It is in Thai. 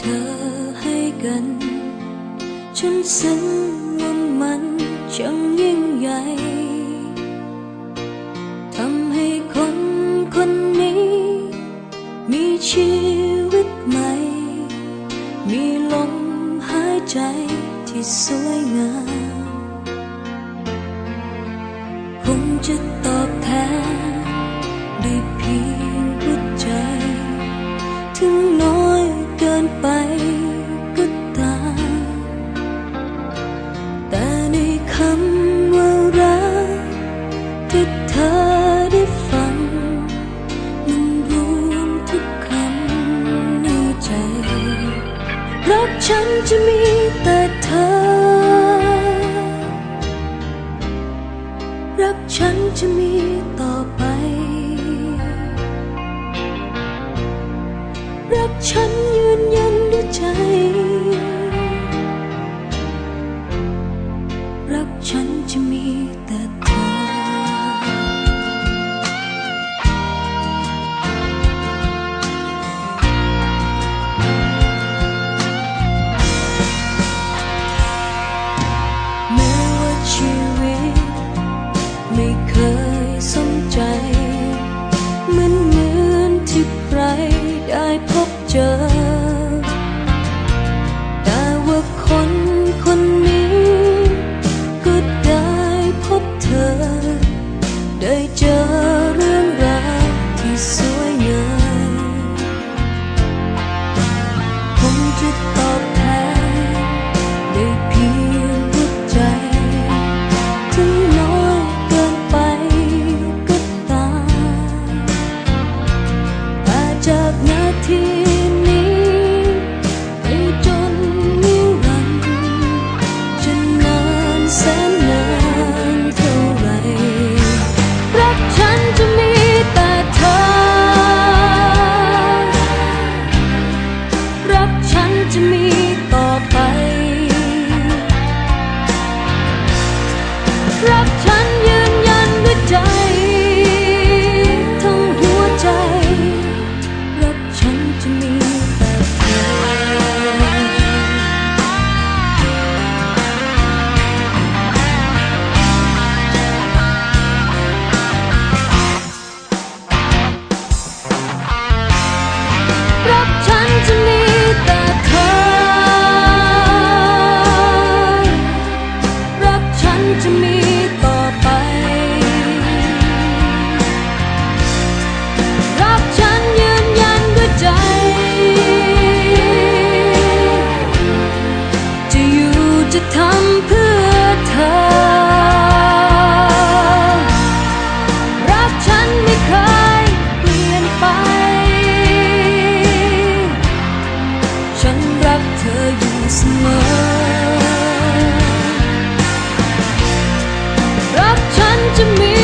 เธอให้กัน ฉันซึ้งว่ามันช่างยิ่งใหญ่ทำให้คนคนนี้ มีชีวิตใหม่ มีลมหายใจที่สวยงาม คงจะตอบแทนด้วย ที่เธอได้ฟัง มันรวมทุกคำในใจรักฉันจะมีแต่เธอ รักฉันจะมีต่อไป รักฉันยืนยันด้วยใจ to me. to me.